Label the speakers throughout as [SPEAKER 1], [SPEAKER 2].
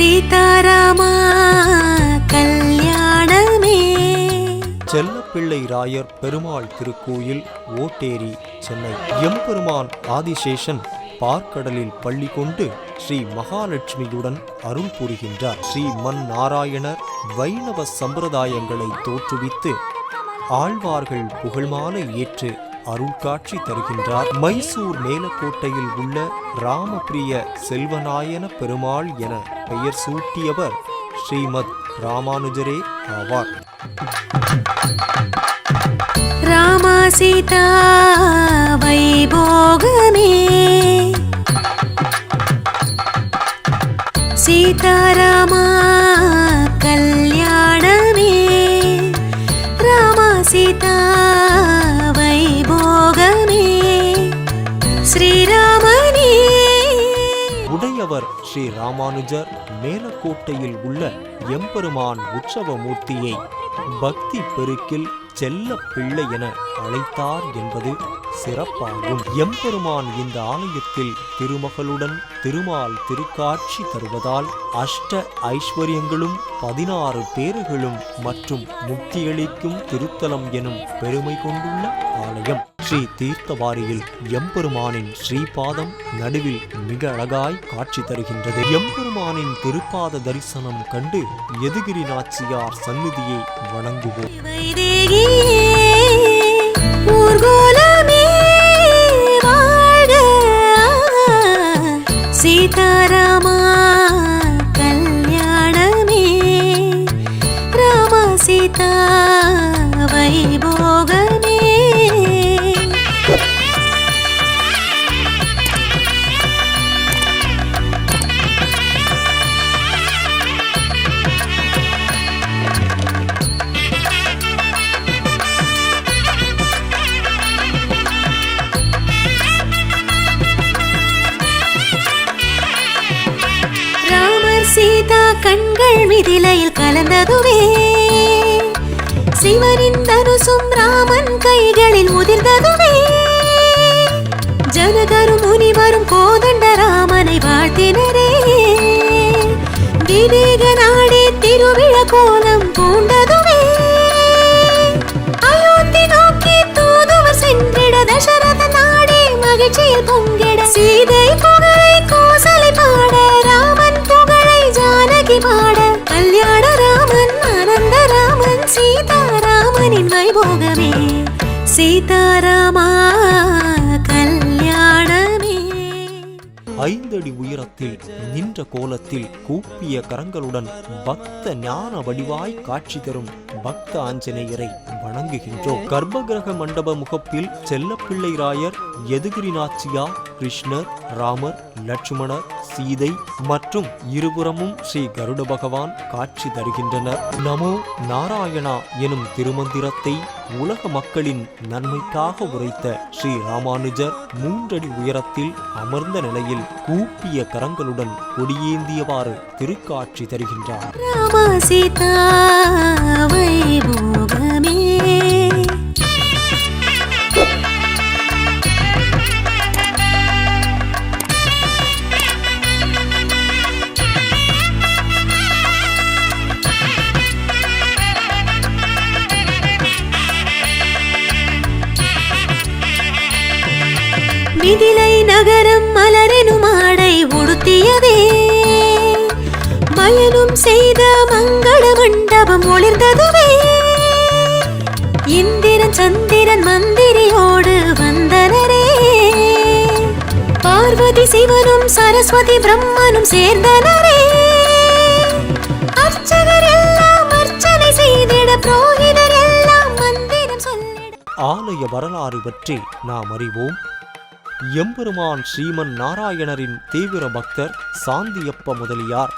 [SPEAKER 1] சீதாராமா கல்யாணமே.
[SPEAKER 2] செல்லப்பிள்ளை ராயர் பெருமாள் திருக்கோயில் ஓட்டேரி சென்னை. எம்பெருமான் ஆதிசேஷன் பார்க்கடலில் பள்ளி கொண்டு ஸ்ரீ மகாலட்சுமியுடன் அருள் புரிகின்றார். ஸ்ரீ மன் நாராயணர் வைணவ சம்பிரதாயங்களை தோற்றுவித்து ஆழ்வார்கள் புகழ்மான ஏற்று அருள்காட்சி தருகின்றார். மைசூர் மேலக்கோட்டையில் உள்ள ராமபிரிய செல்வநாயன பெருமாள் என பெயர் சூட்டியவர் ஸ்ரீமத் ராமானுஜரே ஆவார்.
[SPEAKER 1] ராமா சீதா வைபோகமே. சீதார
[SPEAKER 2] உடையவர் ஸ்ரீ ராமானுஜர் மேலக்கோட்டையில் உள்ள எம்பெருமான் உற்சவ மூர்த்தியை பக்தி பெருக்கில் செல்ல பிள்ளை என அழைத்தார் என்பது சிறப்பாகும் எம்பெருமான் இந்த ஆலயத்தில் திருமகளுடன் திருமால் திருக்காட்சி தருவதால் அஷ்ட ஐஸ்வர்யங்களும் பதினாறு பேறுகளும் மற்றும் முக்தியளிக்கும் திருத்தலம் எனும் பெருமை கொண்டுள்ள ஆலயம். ஸ்ரீ தீர்த்தவாரியில் எம்பெருமானின் ஸ்ரீபாதம் நடுவில் மிக அழகாய் காட்சி தருகின்றது. எம்பெருமானின் திருப்பாத தரிசனம் கண்டு எதுகிரி நாச்சியார் சந்நிதியை வணங்குவோம்.
[SPEAKER 1] கண்கள் மிதிலையில் கலந்ததுவே சிவனின் தனுசும் ராமன் கைகளில் உதிர்ந்ததுவே ஜனகரும் முனிவரும் கோதண்ட ராமனை வாழ்த்தினரே. விவேக நாடே திருவிழ கோலம் சீதாராமா கல்யாணமே.
[SPEAKER 2] ஐந்தடி உயரத்தில் நின்ற கோலத்தில் கூப்பிய கரங்களுடன் பக்த ஞான வடிவாய் காட்சி தரும் பக்த ஆஞ்சநேயரை வணங்குகின்றோம். கர்ப்பகிரக மண்டப முகப்பில் செல்லப்பிள்ளை ராயர் எதுகிரி நாச்சியா கிருஷ்ணர் ராமர் லட்சுமணர் சீதை மற்றும் இருபுறமும் ஸ்ரீ கருட பகவான் காட்சி தருகின்றனர். நமோ நாராயணா எனும் திருமந்திரத்தை உலக மக்களின் நன்மைக்காக உரைத்த ஸ்ரீ ராமானுஜர் மூன்றடி உயரத்தில் அமர்ந்த நிலையில் கூப்பிய கரங்களுடன் கொடியேந்தியவாறு திருக்காட்சி தருகின்றார்.
[SPEAKER 1] மிதிலை நகரம் மலரெனும் ஆடை உடுத்தியதே. மயனும் செய்த மங்கள மண்டபம் ஒளிர்ந்ததுவே. இந்திரன் சந்திரன் மந்திரியோடு வந்தனரே. பார்வதி சிவனும் சரஸ்வதி பிரம்மனும் சேர்ந்தனரே. அர்ச்சகர் எல்லாம் அர்ச்சனை செய்திட புரோகிதர் எல்லாம் மந்திரம் சொல்லிட.
[SPEAKER 2] ஆலய வரலாறு பற்றி நாம் அறிவோம். எம்பெருமான் ஸ்ரீமன் நாராயணரின் தீவிர பக்தர் சாந்தியப்ப முதலியார்.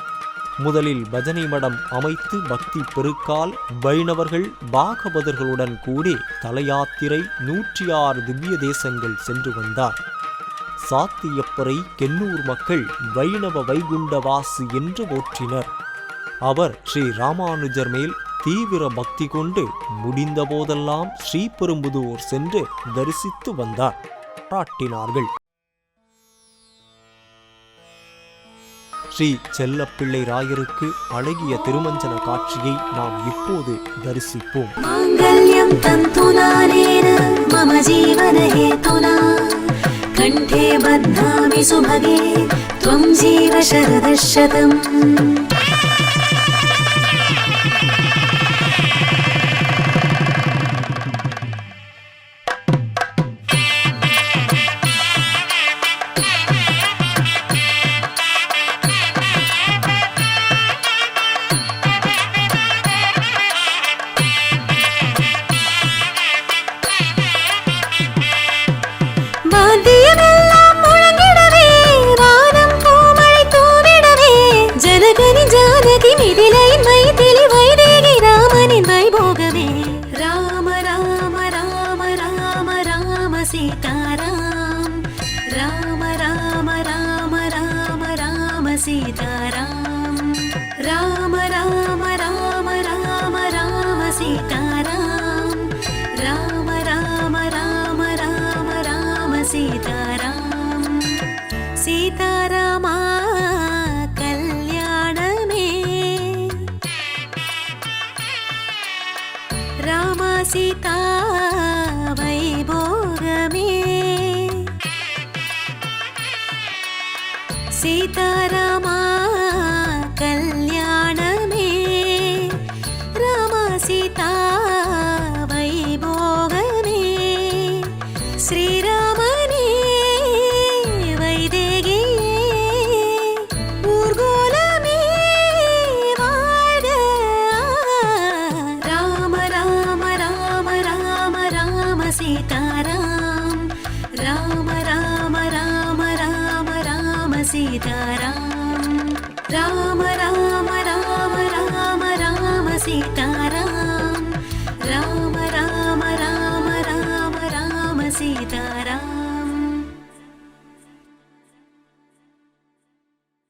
[SPEAKER 2] முதலில் பஜனை மடம் அமைத்து பக்தி பெருக்கால் வைணவர்கள் பாகவதர்களுடன் கூடி தலையாத்திரை நூற்றி ஆறு திவ்ய தேசங்கள் சென்று வந்தார். சாத்தியப்பரை கென்னூர் மக்கள் வைணவ வைகுண்டவாசி என்று போற்றினர். அவர் ஸ்ரீ ராமானுஜர் மேல் தீவிர பக்தி கொண்டு முடிந்த போதெல்லாம் ஸ்ரீபெரும்புதூர் சென்று தரிசித்து வந்தார். பாராட்டினார்கள். ஸ்ரீ செல்லப்பிள்ளை ராயருக்கு அழகிய திருமஞ்சன காட்சியை நாம் இப்போது தரிசிப்போம்.
[SPEAKER 1] கண்டே பத்மாமி சுபகே त्वं जीव शरदशतम् సీతా bonita.